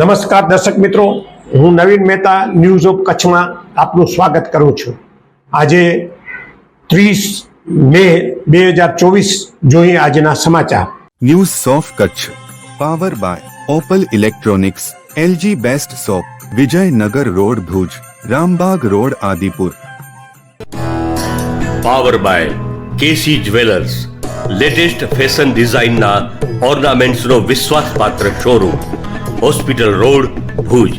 નમસ્કાર દર્શક મિત્રો હું નવીન મહેતા ન્યૂઝ ઓફ કચ્છમાં આપનું સ્વાગત કરું છું. આજે ત્રીસ મે બે હજાર ચોવીસ જોઈએ આજના સમાચાર. News of Kutch. Power by Opal electronics LG best shop Vijaynagar road Bhuj Rambag road Adipur. Power by KC jewellers latest fashion ડિઝાઇનના ઓર્નામેન્ટ્સનો વિશ્વાસપાત્ર શોરૂમ હોસ્પિટલ રોડ ભુજ.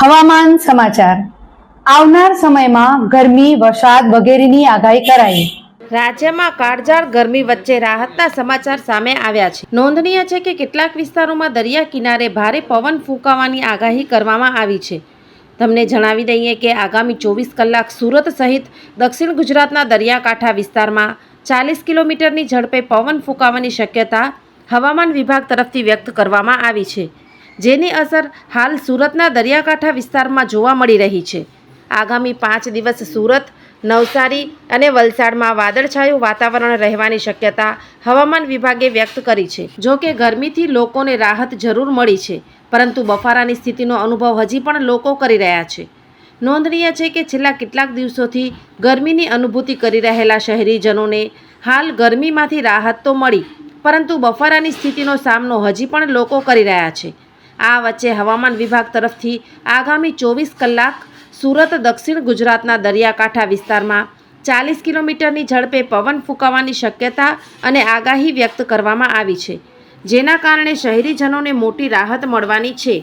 હવામાન સમાચાર. આવનાર સમયમાં ગરમી વરસાદ વગેરેની આગાહી કરાઈ. રાજ્યમાં કાળઝાળ ગરમી વચ્ચે રાહતના સમાચાર સામે આવ્યા છે. નોંધનીય છે કે કેટલાક વિસ્તારોમાં દરિયા કિનારે ભારે પવન ફૂંકાવાની આગાહી કરવામાં આવી છે. તમને જણાવી દઈએ કે આગામી ચોવીસ કલાક સુરત સહિત દક્ષિણ ગુજરાતના દરિયાકાંઠા વિસ્તારમાં ચાલીસ કિલોમીટરની ઝડપે પવન ફૂંકાવાની શક્યતા હવામાન વિભાગ તરફથી વ્યક્ત કરવામાં આવી છે. જેની અસર હાલ સુરતના દરિયાકાંઠા વિસ્તારમાં જોવા મળી રહી છે. આગામી પાંચ દિવસ સુરત, નવસારી અને વલસાડમાં વાદળછાયું વાતાવરણ રહેવાની શક્યતા હવામાન વિભાગે વ્યક્ત કરી છે. જો કે ગરમીથી લોકોને રાહત જરૂર મળી છે, પરંતુ બફારાની સ્થિતિનો અનુભવ હજી પણ લોકો કરી રહ્યા છે. નોંધનીય છે કે છેલ્લા કેટલાક દિવસોથી ગરમીની અનુભૂતિ કરી રહેલા શહેરીજનોને હાલ ગરમીમાંથી રાહત તો મળી પરંતુ બફારાની સ્થિતિનો સામનો હજી પણ લોકો કરી રહ્યા છે. આ વચ્ચે હવામાન વિભાગ તરફથી આગામી ચોવીસ કલાક સુરત, દક્ષિણ ગુજરાતના દરિયાકાંઠા વિસ્તારમાં ચાલીસ કિલોમીટરની ઝડપે પવન ફૂંકાવાની શક્યતા અને આગાહી વ્યક્ત કરવામાં આવી છે. જેના કારણે શહેરીજનોને મોટી રાહત મળવાની છે.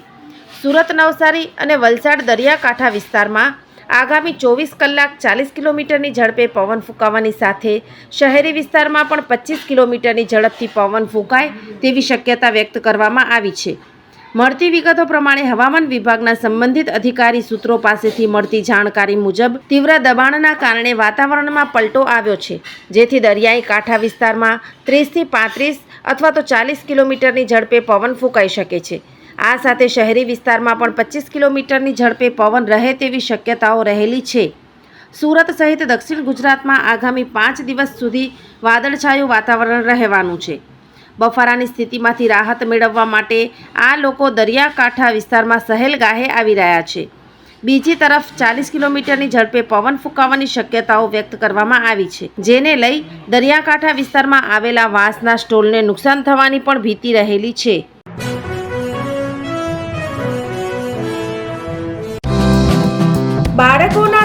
સુરત, નવસારી અને વલસાડ દરિયાકાંઠા વિસ્તારમાં આગામી ચોવીસ કલાક ચાલીસ કિલોમીટરની ઝડપે પવન ફૂંકાવાની સાથે શહેરી વિસ્તારમાં પણ પચીસ કિલોમીટરની ઝડપથી પવન ફૂંકાય તેવી શક્યતા વ્યક્ત કરવામાં આવી છે. મળતી વિગતો પ્રમાણે હવામાન વિભાગના સંબંધિત અધિકારી સૂત્રો પાસેથી મળતી જાણકારી મુજબ તીવ્ર દબાણના કારણે વાતાવરણમાં પલટો આવ્યો છે, જેથી દરિયાઈ કાંઠા વિસ્તારમાં ત્રીસથી પાંત્રીસ અથવા તો ચાલીસ કિલોમીટરની ઝડપે પવન ફૂંકાઈ શકે છે. આ સાથે શહેરી વિસ્તારમાં પણ પચીસ કિલોમીટરની ઝડપે પવન રહે તેવી શક્યતાઓ રહેલી છે. સુરત સહિત દક્ષિણ ગુજરાતમાં આગામી પાંચ દિવસ સુધી વાદળછાયું વાતાવરણ રહેવાનું છે. બફારાની સ્થિતિમાંથી રાહત મેળવવા માટે આ લોકો દરિયાકાંઠા વિસ્તારમાં સહેલ ગાહે આવી રહ્યા છે. બીજી તરફ ચાલીસ કિલોમીટરની ઝડપે પવન ફૂંકાવાની શક્યતાઓ વ્યક્ત કરવામાં આવી છે. જેને લઈ દરિયાકાંઠા વિસ્તારમાં આવેલા વાંસના સ્ટોલને નુકસાન થવાની પણ ભીતિ રહેલી છે.